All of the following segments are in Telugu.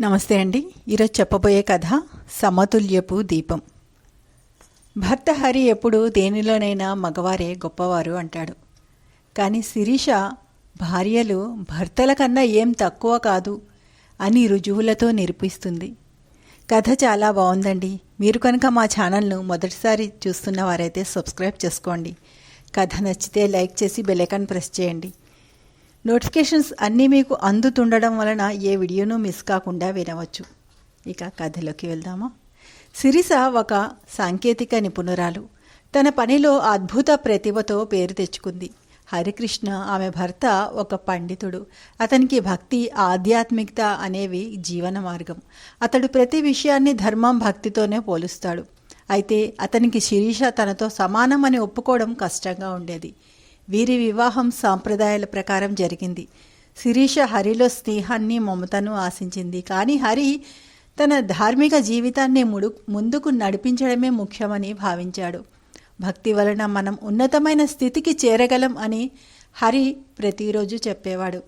నమస్తే అండి. ఈరోజు చెప్పబోయే కథ సమతుల్యపు దీపం. భర్త హరి ఎప్పుడు దేనిలోనైనా మగవారే గొప్పవారు అంటాడు. కానీ శిరీష భార్యలు భర్తల కన్నా ఏం తక్కువ కాదు అని రుజువులతో నిరూపిస్తుంది. కథ చాలా బాగుందండి. మీరు కనుక మా ఛానల్ను మొదటిసారి చూస్తున్న వారైతే సబ్స్క్రైబ్ చేసుకోండి. కథ నచ్చితే లైక్ చేసి బెలైకాన్ ప్రెస్ చేయండి. నోటిఫికేషన్స్ అన్నీ మీకు అందుతుండడం వలన ఏ వీడియోను మిస్ కాకుండా వినవచ్చు. ఇక కథలోకి వెళ్దామా? సిరిస ఒక సాంకేతిక నిపుణురాలు. తన పనిలో అద్భుత ప్రతిభతో పేరు తెచ్చుకుంది. హరికృష్ణ ఆమె భర్త ఒక పండితుడు. అతనికి భక్తి ఆధ్యాత్మికత అనేవి జీవన మార్గం. అతడు ప్రతి విషయాన్ని ధర్మం భక్తితోనే పోలుస్తాడు. అయితే అతనికి శిరీష తనతో సమానమని ఒప్పుకోవడం కష్టంగా ఉండేది. వీరి వివాహం సాంప్రదాయాల ప్రకారం జరిగింది. శిరీష హరిలో స్నేహాన్ని మమతను ఆశించింది. కానీ హరి తన ధార్మిక జీవితాన్ని ముడు ముందుకు నడిపించడమే ముఖ్యమని భావించాడు. భక్తి వలన మనం ఉన్నతమైన స్థితికి చేరగలం అని హరి ప్రతిరోజు చెప్పేవాడు.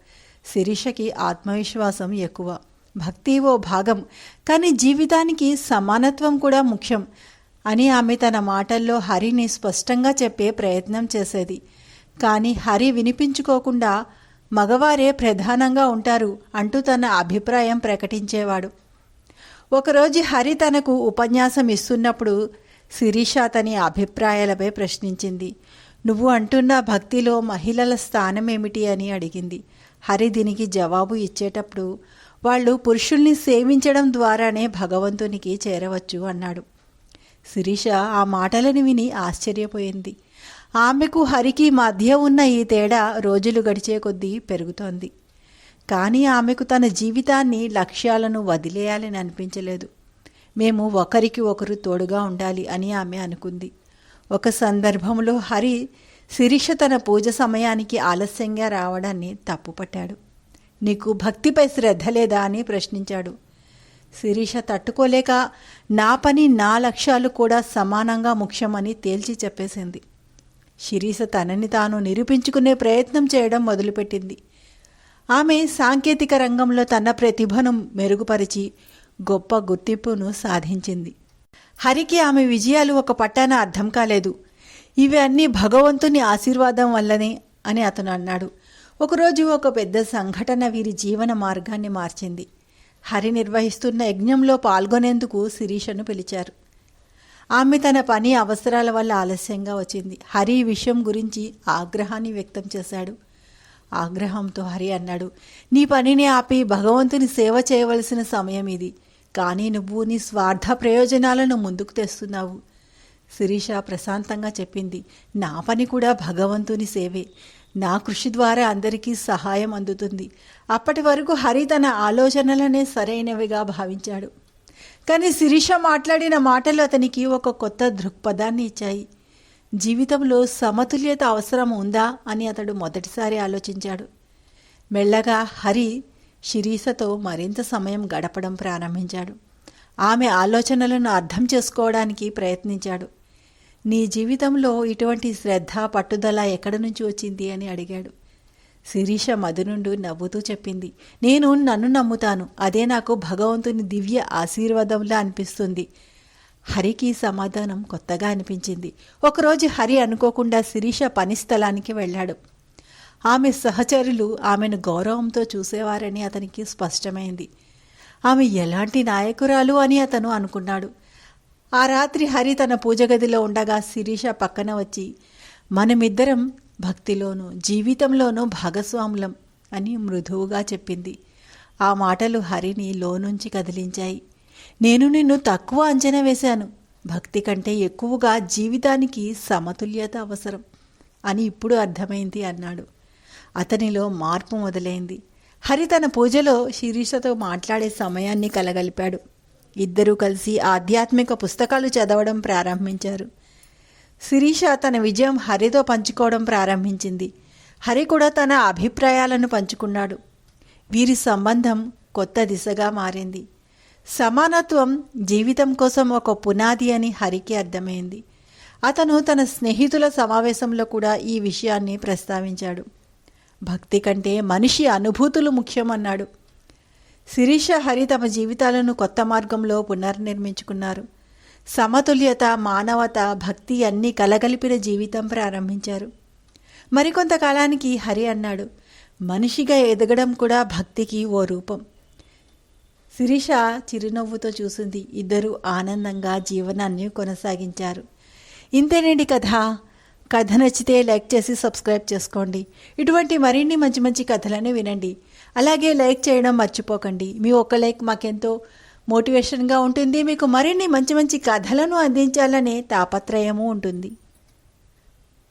శిరీషకి ఆత్మవిశ్వాసం ఎక్కువ. భక్తి ఓ భాగం. కానీ జీవితానికి సమానత్వం కూడా ముఖ్యం అని ఆమె తన మాటల్లో హరిని స్పష్టంగా చెప్పే ప్రయత్నం చేసేది. కానీ హరి వినిపించుకోకుండా మగవారే ప్రధానంగా ఉంటారు అంటూ తన అభిప్రాయం ప్రకటించేవాడు. ఒకరోజు హరి తనకు ఉపన్యాసం ఇస్తున్నప్పుడు శిరీష తని అభిప్రాయాలపై ప్రశ్నించింది. నువ్వు అంటున్న భక్తిలో మహిళల స్థానం ఏమిటి అని అడిగింది. హరి దీనికి జవాబు ఇచ్చేటప్పుడు వాళ్ళు పురుషుల్ని సేవించడం ద్వారానే భగవంతునికి చేరవచ్చు అన్నాడు. శిరీష ఆ మాటలను విని ఆశ్చర్యపోయింది. ఆమెకు హరికి మధ్య ఉన్న ఈ తేడా రోజులు గడిచే కొద్దీ పెరుగుతోంది. కానీ ఆమెకు తన జీవితాన్ని లక్ష్యాలను వదిలేయాలని అనిపించలేదు. మేము ఒకరికి ఒకరు తోడుగా ఉండాలి అని ఆమె అనుకుంది. ఒక సందర్భంలో హరి శిరీష తన పూజ సమయానికి ఆలస్యంగా రావడాన్ని తప్పుపట్టాడు. నీకు భక్తిపై శ్రద్ధ లేదా అని ప్రశ్నించాడు. శిరీష తట్టుకోలేక నా పని నా లక్ష్యాలు కూడా సమానంగా ముఖ్యమని తేల్చి చెప్పేసింది. శిరీష తనని తాను నిరూపించుకునే ప్రయత్నం చేయడం మొదలుపెట్టింది. ఆమె సాంకేతిక రంగంలో తన ప్రతిభను మెరుగుపరిచి గొప్ప గుర్తింపును సాధించింది. హరికి ఆమె విజయాలు ఒక పట్టాన అర్థం కాలేదు. ఇవి అన్నీ భగవంతుని ఆశీర్వాదం వల్లనే అని అతను అన్నాడు. ఒకరోజు ఒక పెద్ద సంఘటన వీరి జీవన మార్గాన్ని మార్చింది. హరి నిర్వహిస్తున్న యజ్ఞంలో పాల్గొనేందుకు శిరీషను పిలిచారు. ఆమె తన పని అవసరాల వల్ల ఆలస్యంగా వచ్చింది. హరి విషయం గురించి ఆగ్రహాన్ని వ్యక్తం చేశాడు. ఆగ్రహంతో హరి అన్నాడు నీ పనిని ఆపి భగవంతుని సేవ చేయవలసిన సమయం ఇది. కానీ నువ్వు నీ స్వార్థ ప్రయోజనాలను ముందుకు తెస్తున్నావు. శిరీష ప్రశాంతంగా చెప్పింది నా పని కూడా భగవంతుని సేవే. నా కృషి ద్వారా అందరికీ సహాయం అందుతుంది. అప్పటి వరకు హరి తన ఆలోచనలనే సరైనవిగా భావించాడు. కానీ శిరీష మాట్లాడిన మాటలు అతనికి ఒక కొత్త దృక్పథాన్ని ఇచ్చాయి. జీవితంలో సమతుల్యత అవసరం ఉందా అని అతడు మొదటిసారి ఆలోచించాడు. మెల్లగా హరి శిరీషతో మరింత సమయం గడపడం ప్రారంభించాడు. ఆమె ఆలోచనలను అర్థం చేసుకోవడానికి ప్రయత్నించాడు. నీ జీవితంలో ఇటువంటి శ్రద్ధ పట్టుదల ఎక్కడి నుంచి వచ్చింది అని అడిగాడు. శిరీష మధునుండు నవ్వుతూ చెప్పింది. నేను నన్ను నమ్ముతాను. అదే నాకు భగవంతుని దివ్య ఆశీర్వాదంలా అనిపిస్తుంది. హరికి సమాధానం కొత్తగా అనిపించింది. ఒకరోజు హరి అనుకోకుండా శిరీష పని స్థలానికి వెళ్ళాడు. ఆమె సహచరులు ఆమెను గౌరవంతో చూసేవారని అతనికి స్పష్టమైంది. ఆమె ఎలాంటి నాయకురాలు అని అతను అనుకున్నాడు. ఆ రాత్రి హరి తన పూజ గదిలో ఉండగా శిరీష పక్కన వచ్చి మనమిద్దరం భక్తిలోనూ జీవితంలోనూ భాగస్వాములం అని మృదువుగా చెప్పింది. ఆ మాటలు హరిని లోనుంచి కదిలించాయి. నేను నిన్ను తక్కువ అంచనా వేశాను. భక్తి కంటే ఎక్కువగా జీవితానికి సమతుల్యత అవసరం అని ఇప్పుడు అర్థమైంది అన్నాడు. అతనిలో మార్పు మొదలైంది. హరి తన పూజలో శిరీషతో మాట్లాడే సమయాన్ని కలగలిపాడు. ఇద్దరూ కలిసి ఆధ్యాత్మిక పుస్తకాలు చదవడం ప్రారంభించారు. శిరీష తన విజయం హరితో పంచుకోవడం ప్రారంభించింది. హరి కూడా తన అభిప్రాయాలను పంచుకున్నాడు. వీరి సంబంధం కొత్త దిశగా మారింది. సమానత్వం జీవితం కోసం ఒక పునాది అని హరికి అర్థమైంది. అతను తన స్నేహితుల సమావేశంలో కూడా ఈ విషయాన్ని ప్రస్తావించాడు. భక్తి కంటే మనిషి అనుభూతులు ముఖ్యమన్నాడు. శిరీష హరి తమ జీవితాలను కొత్త మార్గంలో పునర్నిర్మించుకున్నారు. సమతుల్యత మానవత భక్తి అన్నీ కలగలిపిన జీవితం ప్రారంభించారు. మరికొంతకాలానికి హరి అన్నాడు మనిషిగా ఎదగడం కూడా భక్తికి ఓ రూపం. శిరీష చిరునవ్వుతో చూసింది ఇద్దరు ఆనందంగా జీవనాన్ని కొనసాగించారు. ఇంతేనండి కథ. కథ నచ్చితే లైక్ చేసి సబ్స్క్రైబ్ చేసుకోండి. ఇటువంటి మరిన్ని మంచి మంచి కథలను వినండి. అలాగే లైక్ చేయడం మర్చిపోకండి. మీ ఒక్క లైక్ మాకెంతో మోటివేషన్గా ఉంటుంది. మీకు మరిన్ని మంచి మంచి కథలను అందించాలనే తాపత్రయము ఉంటుంది.